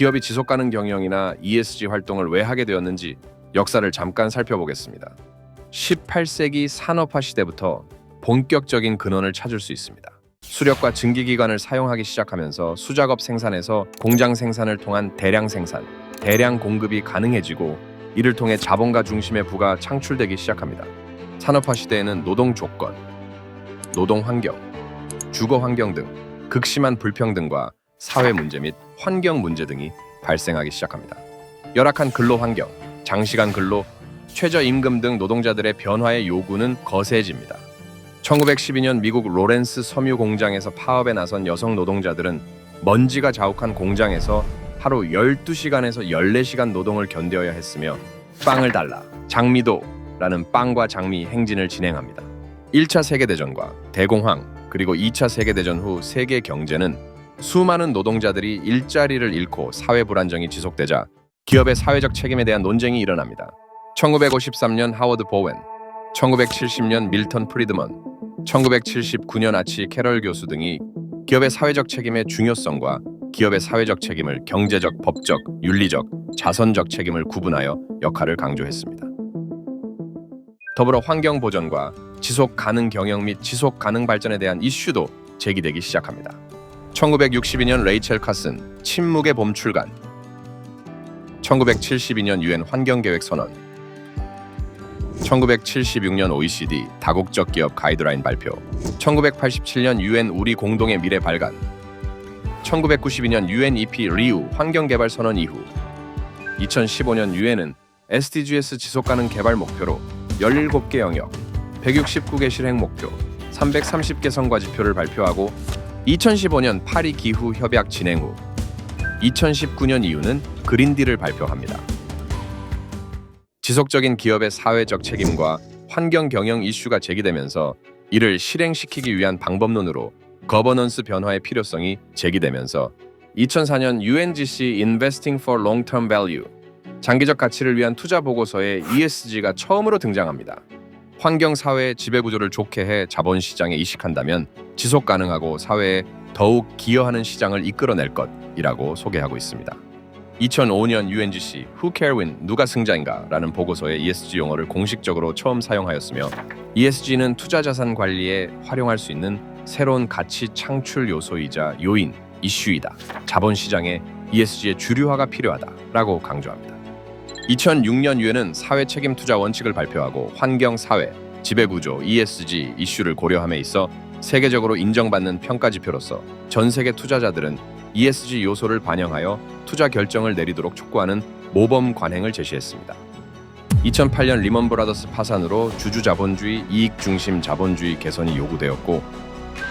기업이 지속 가능 경영이나 ESG 활동을 왜 하게 되었는지 역사를 잠깐 살펴보겠습니다. 18세기 산업화 시대부터 본격적인 근원을 찾을 수 있습니다. 수력과 증기기관을 사용하기 시작하면서 수작업 생산에서 공장 생산을 통한 대량 생산, 대량 공급이 가능해지고 이를 통해 자본가 중심의 부가 창출되기 시작합니다. 산업화 시대에는 노동 조건, 노동 환경, 주거 환경 등 극심한 불평등과 사회 문제 및 환경 문제 등이 발생하기 시작합니다. 열악한 근로 환경, 장시간 근로, 최저 임금 등 노동자들의 변화의 요구는 거세집니다. 1912년 미국 로렌스 섬유 공장에서 파업에 나선 여성 노동자들은 먼지가 자욱한 공장에서 하루 12시간에서 14시간 노동을 견뎌야 했으며 빵을 달라 장미도라는 빵과 장미 행진을 진행합니다. 1차 세계대전과 대공황 그리고 2차 세계대전 후 세계 경제는 수많은 노동자들이 일자리를 잃고 사회 불안정이 지속되자 기업의 사회적 책임에 대한 논쟁이 일어납니다. 1953년 하워드 보웬, 1970년 밀턴 프리드먼, 1979년 아치 캐럴 교수 등이 기업의 사회적 책임의 중요성과 기업의 사회적 책임을 경제적, 법적, 윤리적, 자선적 책임을 구분하여 역할을 강조했습니다. 더불어 환경 보전과 지속 가능 경영 및 지속 가능 발전에 대한 이슈도 제기되기 시작합니다. 1962년 레이첼 카슨 침묵의 봄 출간. 1972년 유엔 환경계획 선언. 1976년 OECD 다국적 기업 가이드라인 발표. 1987년 유엔 우리 공동의 미래 발간. 1992년 UNEP 리우 환경개발 선언 이후. 2015년 유엔은 SDGs 지속가능 개발 목표로 17개 영역 169개 실행 목표 330개 성과 지표를 발표하고 2015년 파리 기후 협약 진행 후 2019년 이후는 그린딜을 발표합니다. 지속적인 기업의 사회적 책임과 환경 경영 이슈가 제기되면서 이를 실행시키기 위한 방법론으로 거버넌스 변화의 필요성이 제기되면서 2004년 UNGC Investing for Long-Term Value 장기적 가치를 위한 투자 보고서에 ESG가 처음으로 등장합니다. 환경 사회의 지배 구조를 좋게 해 자본 시장에 이식한다면 지속 가능하고 사회에 더욱 기여하는 시장을 이끌어낼 것이라고 소개하고 있습니다. 2005년 UNGC Who Care Win 누가 승자인가라는 보고서에 ESG 용어를 공식적으로 처음 사용하였으며 ESG는 투자 자산 관리에 활용할 수 있는 새로운 가치 창출 요소이자 요인, 이슈이다. 자본 시장에 ESG의 주류화가 필요하다라고 강조합니다. 2006년 유엔은 사회 책임 투자 원칙을 발표하고 환경 사회, 지배 구조, ESG 이슈를 고려함에 있어 세계적으로 인정받는 평가 지표로서 전 세계 투자자들은 ESG 요소를 반영하여 투자 결정을 내리도록 촉구하는 모범 관행을 제시했습니다. 2008년 리먼 브라더스 파산으로 주주 자본주의, 이익 중심 자본주의 개선이 요구되었고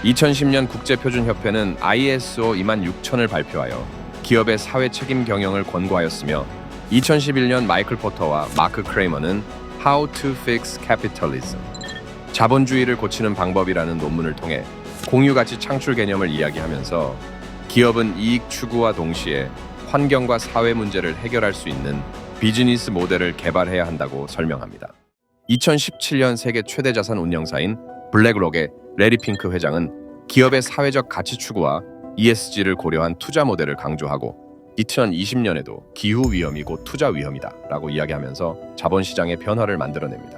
2010년 국제표준협회는 ISO 26000을 발표하여 기업의 사회 책임 경영을 권고하였으며 2011년 마이클 포터와 마크 크레이머는 How to Fix Capitalism 자본주의를 고치는 방법이라는 논문을 통해 공유 가치 창출 개념을 이야기하면서 기업은 이익 추구와 동시에 환경과 사회 문제를 해결할 수 있는 비즈니스 모델을 개발해야 한다고 설명합니다. 2017년 세계 최대 자산 운영사인 블랙록의 레리 핑크 회장은 기업의 사회적 가치 추구와 ESG를 고려한 투자 모델을 강조하고 2020년에도 기후 위험이 곧 투자 위험이다 라고 이야기하면서 자본 시장의 변화를 만들어냅니다.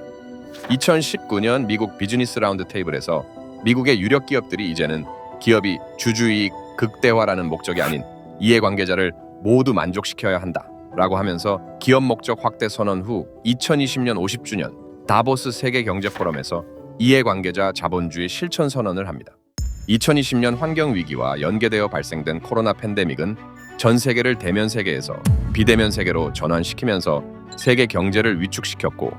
2019년 미국 비즈니스 라운드 테이블에서 미국의 유력 기업들이 이제는 기업이 주주이익 극대화라는 목적이 아닌 이해관계자를 모두 만족시켜야 한다 라고 하면서 기업 목적 확대 선언 후 2020년 50주년 다보스 세계 경제 포럼에서 이해관계자 자본주의 실천 선언을 합니다. 2020년 환경 위기와 연계되어 발생된 코로나 팬데믹은 전 세계를 대면 세계에서 비대면 세계로 전환시키면서 세계 경제를 위축시켰고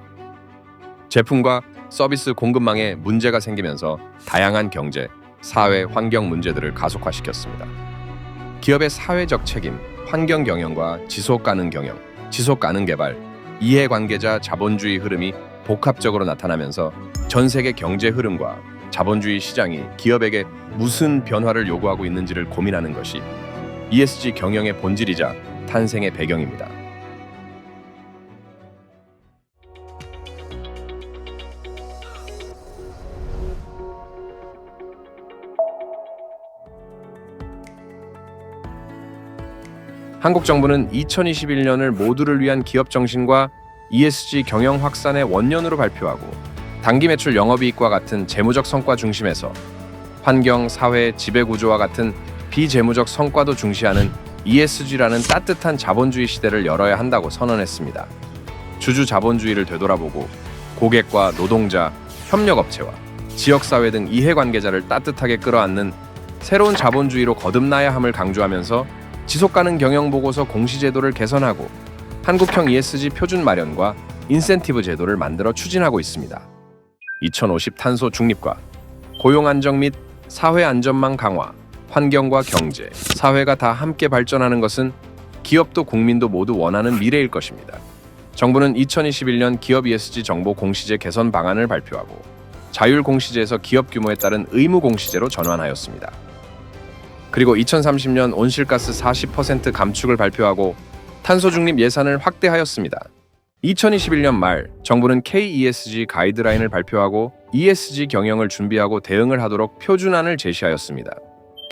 제품과 서비스 공급망에 문제가 생기면서 다양한 경제, 사회, 환경 문제들을 가속화시켰습니다. 기업의 사회적 책임, 환경 경영과 지속 가능 경영, 지속 가능 개발, 이해관계자 자본주의 흐름이 복합적으로 나타나면서 전 세계 경제 흐름과 자본주의 시장이 기업에게 무슨 변화를 요구하고 있는지를 고민하는 것이 ESG 경영의 본질이자 탄생의 배경입니다. 한국 정부는 2021년을 모두를 위한 기업 정신과 ESG 경영 확산의 원년으로 발표하고 단기 매출 영업이익과 같은 재무적 성과 중심에서 환경, 사회, 지배 구조와 같은 비재무적 성과도 중시하는 ESG라는 따뜻한 자본주의 시대를 열어야 한다고 선언했습니다. 주주 자본주의를 되돌아보고 고객과 노동자, 협력업체와 지역사회 등 이해관계자를 따뜻하게 끌어안는 새로운 자본주의로 거듭나야 함을 강조하면서 지속가능 경영보고서 공시제도를 개선하고 한국형 ESG 표준 마련과 인센티브 제도를 만들어 추진하고 있습니다. 2050 탄소 중립과 고용 안정 및 사회 안전망 강화, 환경과 경제, 사회가 다 함께 발전하는 것은 기업도 국민도 모두 원하는 미래일 것입니다. 정부는 2021년 기업 ESG 정보 공시제 개선 방안을 발표하고 자율 공시제에서 기업 규모에 따른 의무 공시제로 전환하였습니다. 그리고 2030년 온실가스 40% 감축을 발표하고 탄소 중립 예산을 확대하였습니다. 2021년 말 정부는 KESG 가이드라인을 발표하고 ESG 경영을 준비하고 대응을 하도록 표준안을 제시하였습니다.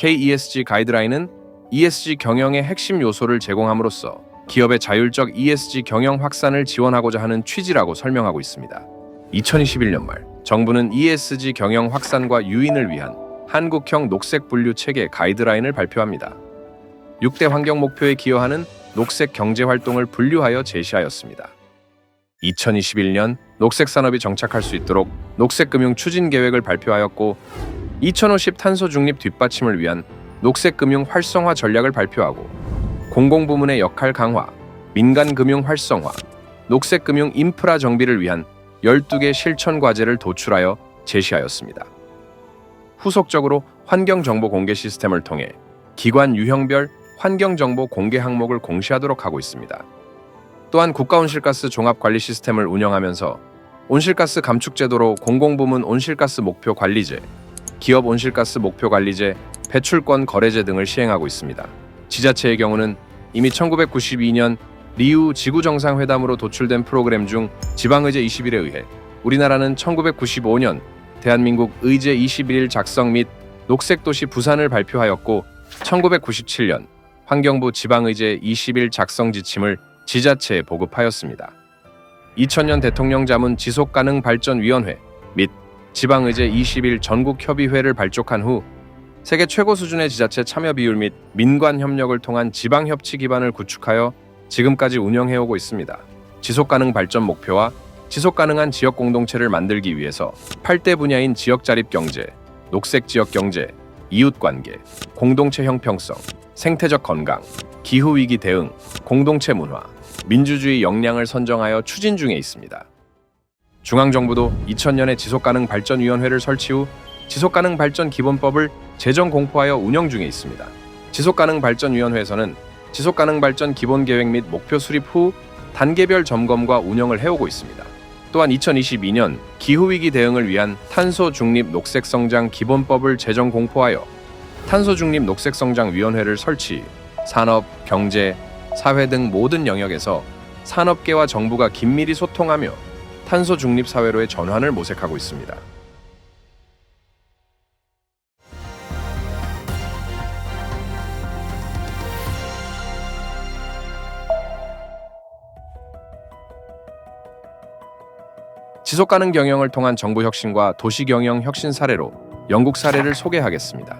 KESG 가이드라인은 ESG 경영의 핵심 요소를 제공함으로써 기업의 자율적 ESG 경영 확산을 지원하고자 하는 취지라고 설명하고 있습니다. 2021년 말 정부는 ESG 경영 확산과 유인을 위한 한국형 녹색 분류 체계 가이드라인을 발표합니다. 6대 환경 목표에 기여하는 녹색 경제 활동을 분류하여 제시하였습니다. 2021년 녹색 산업이 정착할 수 있도록 녹색 금융 추진 계획을 발표하였고 2050 탄소 중립 뒷받침을 위한 녹색 금융 활성화 전략을 발표하고 공공 부문의 역할 강화, 민간 금융 활성화, 녹색 금융 인프라 정비를 위한 12개 실천 과제를 도출하여 제시하였습니다. 후속적으로 환경 정보 공개 시스템을 통해 기관 유형별 환경 정보 공개 항목을 공시하도록 하고 있습니다. 또한 국가 온실가스 종합 관리 시스템을 운영하면서 온실가스 감축 제도로 공공부문 온실가스 목표 관리제, 기업 온실가스 목표 관리제, 배출권 거래제 등을 시행하고 있습니다. 지자체의 경우는 이미 1992년 리우 지구정상회담으로 도출된 프로그램 중 지방의제 21에 의해 우리나라는 1995년 대한민국 의제 21일 작성 및 녹색도시 부산을 발표하였고 1997년 환경부 지방의제 20일 작성 지침을 지자체에 보급하였습니다. 2000년 대통령 자문 지속가능 발전위원회 및 지방의제 20일 전국협의회를 발족한 후 세계 최고 수준의 지자체 참여 비율 및 민관 협력을 통한 지방 협치 기반을 구축하여 지금까지 운영해오고 있습니다. 지속 가능 발전 목표와 지속 가능한 지역 공동체를 만들기 위해서 8대 분야인 지역 자립 경제, 녹색 지역 경제, 이웃 관계, 공동체 형평성, 생태적 건강, 기후 위기 대응, 공동체 문화, 민주주의 역량을 선정하여 추진 중에 있습니다. 중앙정부도 2000년에 지속가능 발전위원회를 설치 후 지속가능 발전 기본법을 재정 공포하여 운영 중에 있습니다. 지속가능 발전위원회에서는 지속가능 발전 기본 계획 및 목표 수립 후 단계별 점검과 운영을 해오고 있습니다. 또한 2022년 기후위기 대응을 위한 탄소 중립 녹색 성장 기본법을 재정 공포하여 탄소 중립 녹색 성장 위원회를 설치, 산업, 경제, 사회 등 모든 영역에서 산업계와 정부가 긴밀히 소통하며 탄소 중립 사회로의 전환을 모색하고 있습니다. 지속 가능 경영을 통한 정부 혁신과 도시 경영 혁신 사례로 영국 사례를 소개하겠습니다.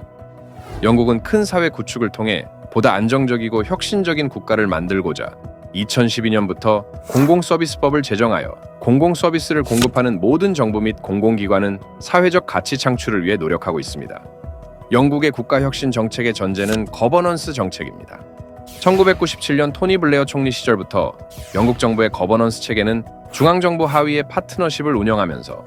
영국은 큰 사회 구축을 통해 보다 안정적이고 혁신적인 국가를 만들고자 2012년부터 공공서비스법을 제정하여 공공서비스를 공급하는 모든 정부 및 공공기관은 사회적 가치 창출을 위해 노력하고 있습니다. 영국의 국가혁신 정책의 전제는 거버넌스 정책입니다. 1997년 토니 블레어 총리 시절부터 영국 정부의 거버넌스 체계는 중앙정부 하위의 파트너십을 운영하면서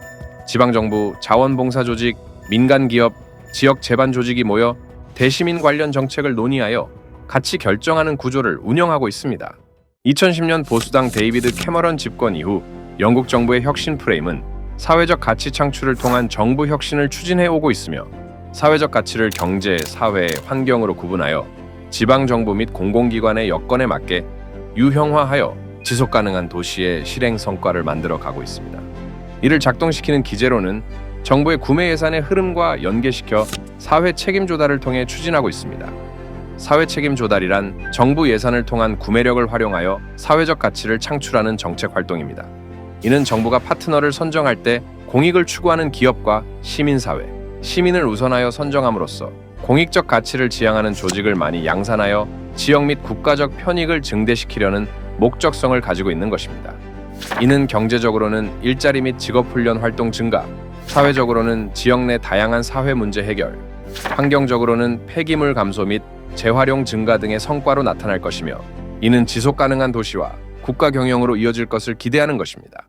지방정부, 자원봉사조직, 민간기업, 지역 재반 조직이 모여 대시민 관련 정책을 논의하여 같이 결정하는 구조를 운영하고 있습니다. 2010년 보수당 데이비드 캐머런 집권 이후 영국 정부의 혁신 프레임은 사회적 가치 창출을 통한 정부 혁신을 추진해 오고 있으며 사회적 가치를 경제, 사회, 환경으로 구분하여 지방 정부 및 공공기관의 여건에 맞게 유형화하여 지속 가능한 도시의 실행 성과를 만들어 가고 있습니다. 이를 작동시키는 기제로는 정부의 구매 예산의 흐름과 연계시켜 사회 책임 조달을 통해 추진하고 있습니다. 사회 책임 조달이란 정부 예산을 통한 구매력을 활용하여 사회적 가치를 창출하는 정책 활동입니다. 이는 정부가 파트너를 선정할 때 공익을 추구하는 기업과 시민사회, 시민을 우선하여 선정함으로써 공익적 가치를 지향하는 조직을 많이 양산하여 지역 및 국가적 편익을 증대시키려는 목적성을 가지고 있는 것입니다. 이는 경제적으로는 일자리 및 직업훈련 활동 증가, 사회적으로는 지역 내 다양한 사회 문제 해결, 환경적으로는 폐기물 감소 및 재활용 증가 등의 성과로 나타날 것이며 이는 지속 가능한 도시와 국가 경영으로 이어질 것을 기대하는 것입니다.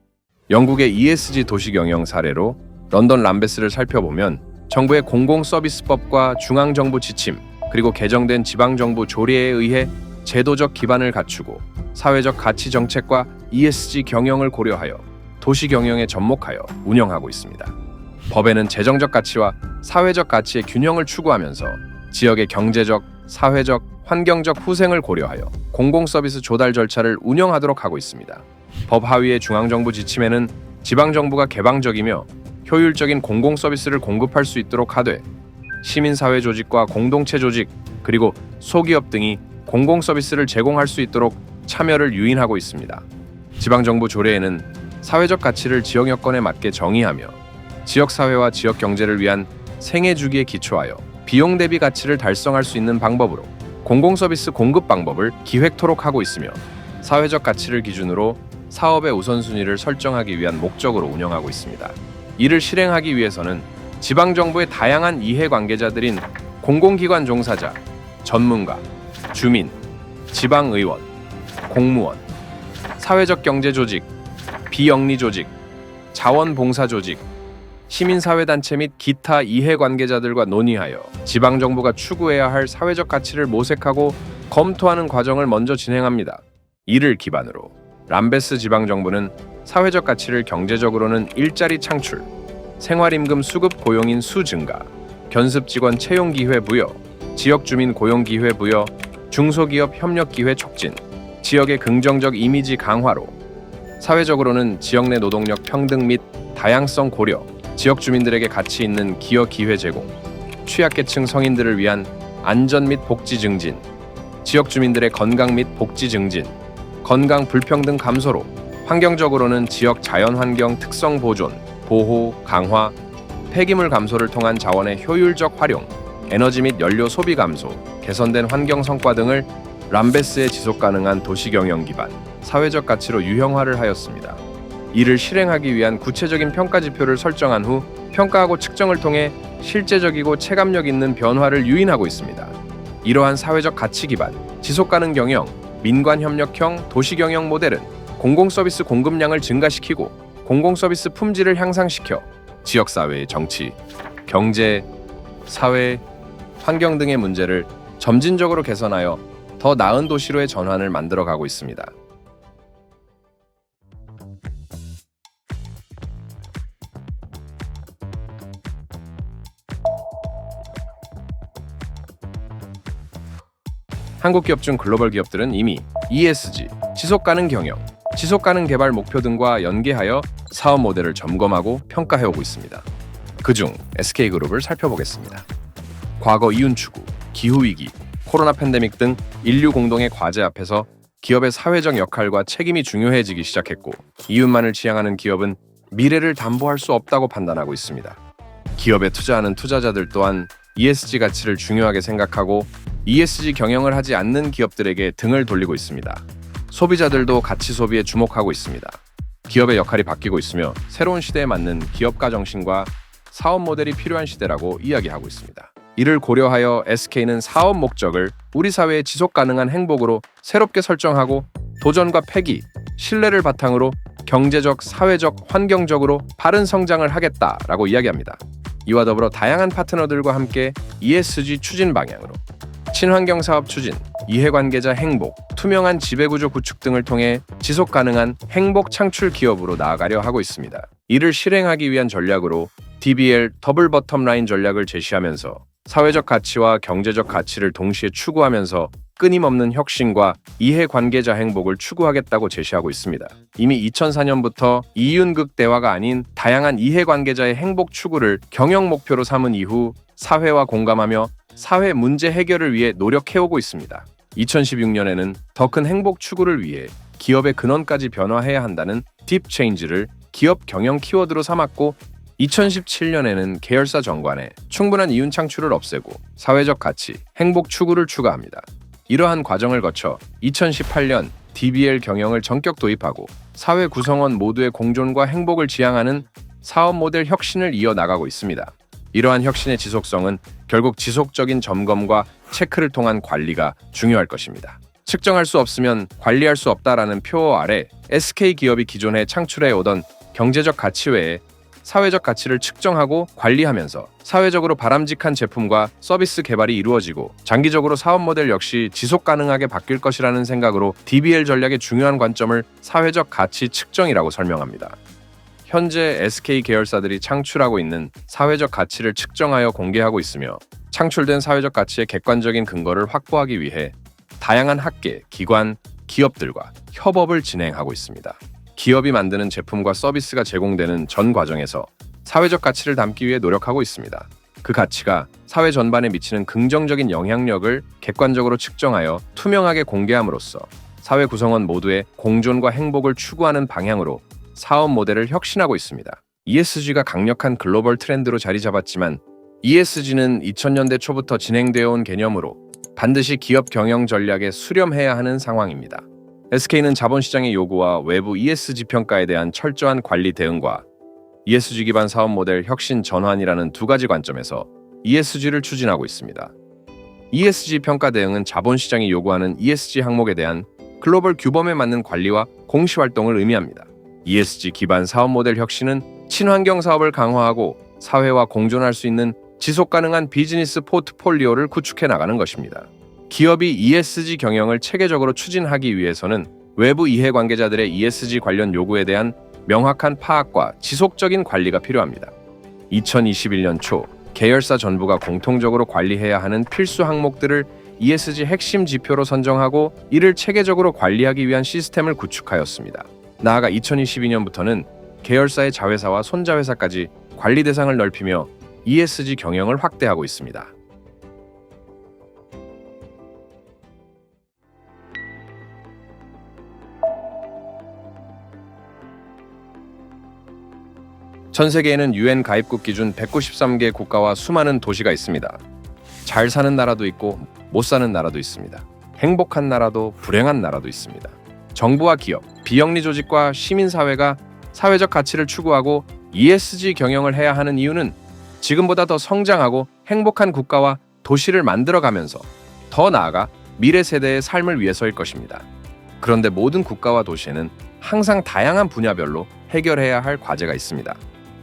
영국의 ESG 도시 경영 사례로 런던 람베스를 살펴보면 정부의 공공 서비스법과 중앙 정부 지침 그리고 개정된 지방 정부 조례에 의해 제도적 기반을 갖추고 사회적 가치 정책과 ESG 경영을 고려하여 도시 경영에 접목하여 운영하고 있습니다. 법에는 재정적 가치와 사회적 가치의 균형을 추구하면서 지역의 경제적, 사회적, 환경적 후생을 고려하여 공공 서비스 조달 절차를 운영하도록 하고 있습니다. 법 하위의 중앙정부 지침에는 지방정부가 개방적이며 효율적인 공공 서비스를 공급할 수 있도록 하되 시민사회 조직과 공동체 조직 그리고 소기업 등이 공공 서비스를 제공할 수 있도록 참여를 유인하고 있습니다. 지방정부 조례에는 사회적 가치를 지역 여건에 맞게 정의하며 지역 사회와 지역 경제를 위한 생애 주기에 기초하여 비용 대비 가치를 달성할 수 있는 방법으로 공공 서비스 공급 방법을 기획토록 하고 있으며 사회적 가치를 기준으로 사업의 우선순위를 설정하기 위한 목적으로 운영하고 있습니다. 이를 실행하기 위해서는 지방 정부의 다양한 이해 관계자들인 공공기관 종사자, 전문가, 주민, 지방 의원, 공무원, 사회적 경제 조직, 비영리 조직, 자원봉사 조직, 시민사회단체 및 기타 이해 관계자들과 논의하여 지방정부가 추구해야 할 사회적 가치를 모색하고 검토하는 과정을 먼저 진행합니다. 이를 기반으로 람베스 지방정부는 사회적 가치를 경제적으로는 일자리 창출, 생활임금 수급 고용인 수 증가, 견습 직원 채용 기회 부여, 지역 주민 고용 기회 부여, 중소기업 협력 기회 촉진, 지역의 긍정적 이미지 강화로 사회적으로는 지역 내 노동력 평등 및 다양성 고려, 지역 주민들에게 가치 있는 기여 기회 제공, 취약계층 성인들을 위한 안전 및 복지 증진, 지역 주민들의 건강 및 복지 증진, 건강 불평등 감소로 환경적으로는 지역 자연 환경 특성 보존, 보호, 강화, 폐기물 감소를 통한 자원의 효율적 활용, 에너지 및 연료 소비 감소, 개선된 환경 성과 등을 람베스의 지속 가능한 도시 경영 기반 사회적 가치로 유형화를 하였습니다. 이를 실행하기 위한 구체적인 평가 지표를 설정한 후 평가하고 측정을 통해 실제적이고 체감력 있는 변화를 유인하고 있습니다. 이러한 사회적 가치 기반 지속 가능 경영 민관 협력형 도시 경영 모델은 공공 서비스 공급량을 증가시키고 공공 서비스 품질을 향상시켜 지역 사회의 정치, 경제, 사회, 환경 등의 문제를 점진적으로 개선하여 더 나은 도시로의 전환을 만들어 가고 있습니다. 한국 기업 중 글로벌 기업들은 이미 ESG, 지속 가능 경영, 지속 가능 개발 목표 등과 연계하여 사업 모델을 점검하고 평가해 오고 있습니다. 그중 SK그룹을 살펴보겠습니다. 과거 이윤 추구, 기후 위기, 코로나 팬데믹 등 인류 공동의 과제 앞에서 기업의 사회적 역할과 책임이 중요해지기 시작했고 이윤만을 지향하는 기업은 미래를 담보할 수 없다고 판단하고 있습니다. 기업에 투자하는 투자자들 또한 ESG 가치를 중요하게 생각하고 ESG 경영을 하지 않는 기업들에게 등을 돌리고 있습니다. 소비자들도 가치 소비에 주목하고 있습니다. 기업의 역할이 바뀌고 있으며 새로운 시대에 맞는 기업가 정신과 사업 모델이 필요한 시대라고 이야기하고 있습니다. 이를 고려하여 SK는 사업 목적을 우리 사회의 지속 가능한 행복으로 새롭게 설정하고 도전과 패기, 신뢰를 바탕으로 경제적, 사회적, 환경적으로 바른 성장을 하겠다라고 이야기합니다. 이와 더불어 다양한 파트너들과 함께 ESG 추진 방향으로 친환경 사업 추진, 이해관계자 행복, 투명한 지배구조 구축 등을 통해 지속 가능한 행복 창출 기업으로 나아가려 하고 있습니다. 이를 실행하기 위한 전략으로 DBL 더블 버텀 라인 전략을 제시하면서 사회적 가치와 경제적 가치를 동시에 추구하면서 끊임없는 혁신과 이해관계자 행복을 추구하겠다고 제시하고 있습니다. 이미 2004년부터 이윤극 대화가 아닌 다양한 이해관계자의 행복 추구를 경영 목표로 삼은 이후 사회와 공감하며 사회 문제 해결을 위해 노력해오고 있습니다. 2016년에는 더 큰 행복 추구를 위해 기업의 근원까지 변화해야 한다는 딥 체인지를 기업 경영 키워드로 삼았고 2017년에는 계열사 정관에 충분한 이윤 창출을 없애고 사회적 가치, 행복 추구를 추가합니다. 이러한 과정을 거쳐 2018년 DBL 경영을 전격 도입하고 사회 구성원 모두의 공존과 행복을 지향하는 사업 모델 혁신을 이어 나가고 있습니다. 이러한 혁신의 지속성은 결국 지속적인 점검과 체크를 통한 관리가 중요할 것입니다. 측정할 수 없으면 관리할 수 없다라는 표어 아래 SK 기업이 기존에 창출해 오던 경제적 가치 외에 사회적 가치를 측정하고 관리하면서 사회적으로 바람직한 제품과 서비스 개발이 이루어지고 장기적으로 사업 모델 역시 지속 가능하게 바뀔 것이라는 생각으로 DBL 전략의 중요한 관점을 사회적 가치 측정이라고 설명합니다. 현재 SK 계열사들이 창출하고 있는 사회적 가치를 측정하여 공개하고 있으며 창출된 사회적 가치의 객관적인 근거를 확보하기 위해 다양한 학계, 기관, 기업들과 협업을 진행하고 있습니다. 기업이 만드는 제품과 서비스가 제공되는 전 과정에서 사회적 가치를 담기 위해 노력하고 있습니다. 그 가치가 사회 전반에 미치는 긍정적인 영향력을 객관적으로 측정하여 투명하게 공개함으로써 사회 구성원 모두의 공존과 행복을 추구하는 방향으로 사업 모델을 혁신하고 있습니다. ESG가 강력한 글로벌 트렌드로 자리 잡았지만 ESG는 2000년대 초부터 진행되어 온 개념으로 반드시 기업 경영 전략에 수렴해야 하는 상황입니다. SK는 자본시장의 요구와 외부 ESG 평가에 대한 철저한 관리 대응과 ESG 기반 사업 모델 혁신 전환이라는 두 가지 관점에서 ESG를 추진하고 있습니다. ESG 평가 대응은 자본시장이 요구하는 ESG 항목에 대한 글로벌 규범에 맞는 관리와 공시 활동을 의미합니다. ESG 기반 사업 모델 혁신은 친환경 사업을 강화하고 사회와 공존할 수 있는 지속 가능한 비즈니스 포트폴리오를 구축해 나가는 것입니다. 기업이 ESG 경영을 체계적으로 추진하기 위해서는 외부 이해관계자들의 ESG 관련 요구에 대한 명확한 파악과 지속적인 관리가 필요합니다. 2021년 초 계열사 전부가 공통적으로 관리해야 하는 필수 항목들을 ESG 핵심 지표로 선정하고 이를 체계적으로 관리하기 위한 시스템을 구축하였습니다. 나아가 2022년부터는 계열사의 자회사와 손자회사까지 관리 대상을 넓히며 ESG 경영을 확대하고 있습니다. 전 세계에는 유엔 가입국 기준 193개 국가와 수많은 도시가 있습니다. 잘 사는 나라도 있고 못 사는 나라도 있습니다. 행복한 나라도 불행한 나라도 있습니다. 정부와 기업, 비영리 조직과 시민 사회가 사회적 가치를 추구하고 ESG 경영을 해야 하는 이유는 지금보다 더 성장하고 행복한 국가와 도시를 만들어가면서 더 나아가 미래 세대의 삶을 위해서일 것입니다. 그런데 모든 국가와 도시에는 항상 다양한 분야별로 해결해야 할 과제가 있습니다.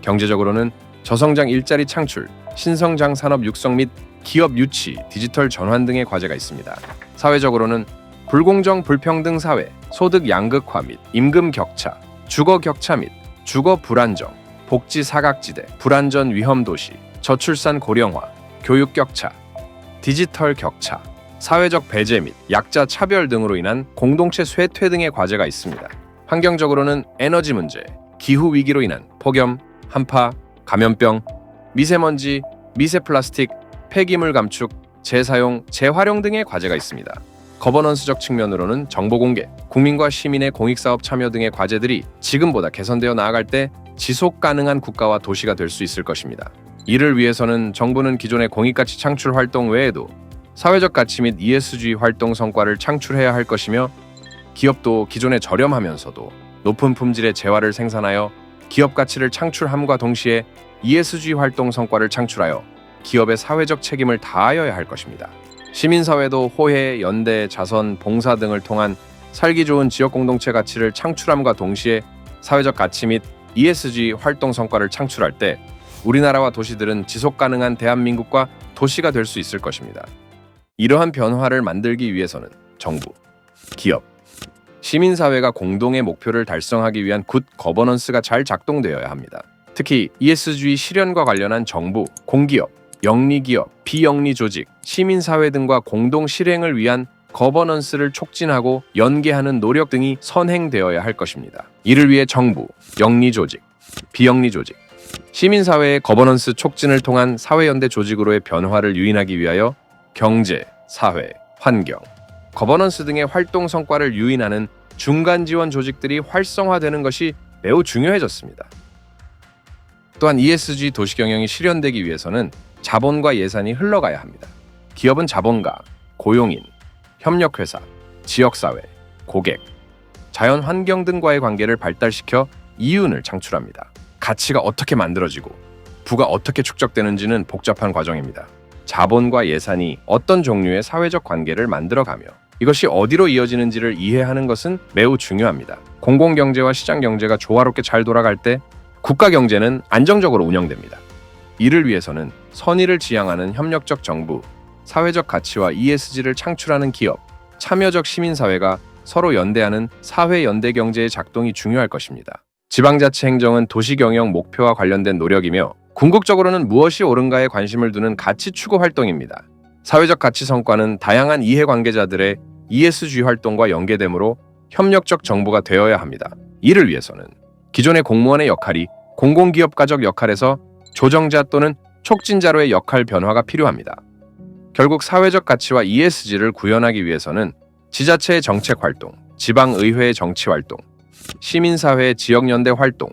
경제적으로는 저성장 일자리 창출, 신성장 산업 육성 및 기업 유치, 디지털 전환 등의 과제가 있습니다. 사회적으로는 불공정 불평등 사회, 소득 양극화 및 임금 격차, 주거 격차 및 주거 불안정, 복지 사각지대, 불안전 위험 도시, 저출산 고령화, 교육 격차, 디지털 격차, 사회적 배제 및 약자 차별 등으로 인한 공동체 쇠퇴 등의 과제가 있습니다. 환경적으로는 에너지 문제, 기후 위기로 인한 폭염, 한파, 감염병, 미세먼지, 미세 플라스틱, 폐기물 감축, 재사용, 재활용 등의 과제가 있습니다. 거버넌스적 측면으로는 정보 공개, 국민과 시민의 공익사업 참여 등의 과제들이 지금보다 개선되어 나아갈 때 지속 가능한 국가와 도시가 될 수 있을 것입니다. 이를 위해서는 정부는 기존의 공익가치 창출 활동 외에도 사회적 가치 및 ESG 활동 성과를 창출해야 할 것이며 기업도 기존에 저렴하면서도 높은 품질의 재화를 생산하여 기업 가치를 창출함과 동시에 ESG 활동 성과를 창출하여 기업의 사회적 책임을 다하여야 할 것입니다. 시민사회도 호혜, 연대, 자선, 봉사 등을 통한 살기 좋은 지역 공동체 가치를 창출함과 동시에 사회적 가치 및 ESG 활동 성과를 창출할 때 우리나라와 도시들은 지속 가능한 대한민국과 도시가 될 수 있을 것입니다. 이러한 변화를 만들기 위해서는 정부, 기업, 시민사회가 공동의 목표를 달성하기 위한 굿 거버넌스가 잘 작동되어야 합니다. 특히 ESG 실현과 관련한 정부, 공기업, 영리기업, 비영리 조직, 시민사회 등과 공동 실행을 위한 거버넌스를 촉진하고 연계하는 노력 등이 선행되어야 할 것입니다. 이를 위해 정부, 영리 조직, 비영리 조직, 시민사회의 거버넌스 촉진을 통한 사회연대 조직으로의 변화를 유인하기 위하여 경제, 사회, 환경, 거버넌스 등의 활동 성과를 유인하는 중간 지원 조직들이 활성화되는 것이 매우 중요해졌습니다. 또한 ESG 도시 경영이 실현되기 위해서는 자본과 예산이 흘러가야 합니다. 기업은 자본가, 고용인, 협력회사, 지역사회, 고객, 자연 환경 등과의 관계를 발달시켜 이윤을 창출합니다. 가치가 어떻게 만들어지고 부가 어떻게 축적되는지는 복잡한 과정입니다. 자본과 예산이 어떤 종류의 사회적 관계를 만들어가며 이것이 어디로 이어지는지를 이해하는 것은 매우 중요합니다. 공공경제와 시장경제가 조화롭게 잘 돌아갈 때 국가경제는 안정적으로 운영됩니다. 이를 위해서는 선의를 지향하는 협력적 정부, 사회적 가치와 ESG를 창출하는 기업, 참여적 시민사회가 서로 연대하는 사회 연대 경제의 작동이 중요할 것입니다. 지방자치 행정은 도시 경영 목표와 관련된 노력이며 궁극적으로는 무엇이 옳은가에 관심을 두는 가치 추구 활동입니다. 사회적 가치 성과는 다양한 이해 관계자들의 ESG 활동과 연계되므로 협력적 정부가 되어야 합니다. 이를 위해서는 기존의 공무원의 역할이 공공기업가적 역할에서 조정자 또는 촉진자로의 역할 변화가 필요합니다. 결국 사회적 가치와 ESG를 구현하기 위해서는 지자체의 정책 활동, 지방의회의 정치 활동, 시민사회의 지역연대 활동,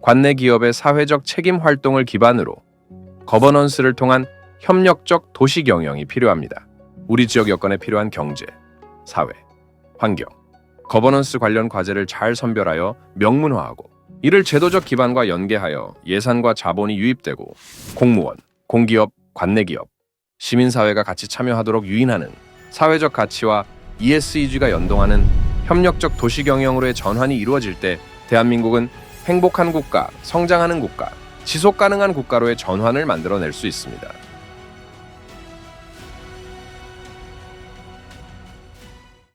관내 기업의 사회적 책임 활동을 기반으로 거버넌스를 통한 협력적 도시 경영이 필요합니다. 우리 지역 여건에 필요한 경제, 사회, 환경, 거버넌스 관련 과제를 잘 선별하여 명문화하고 이를 제도적 기반과 연계하여 예산과 자본이 유입되고 공무원, 공기업, 관내기업, 시민사회가 같이 참여하도록 유인하는 사회적 가치와 ESG가 연동하는 협력적 도시 경영으로의 전환이 이루어질 때 대한민국은 행복한 국가, 성장하는 국가, 지속 가능한 국가로의 전환을 만들어낼 수 있습니다.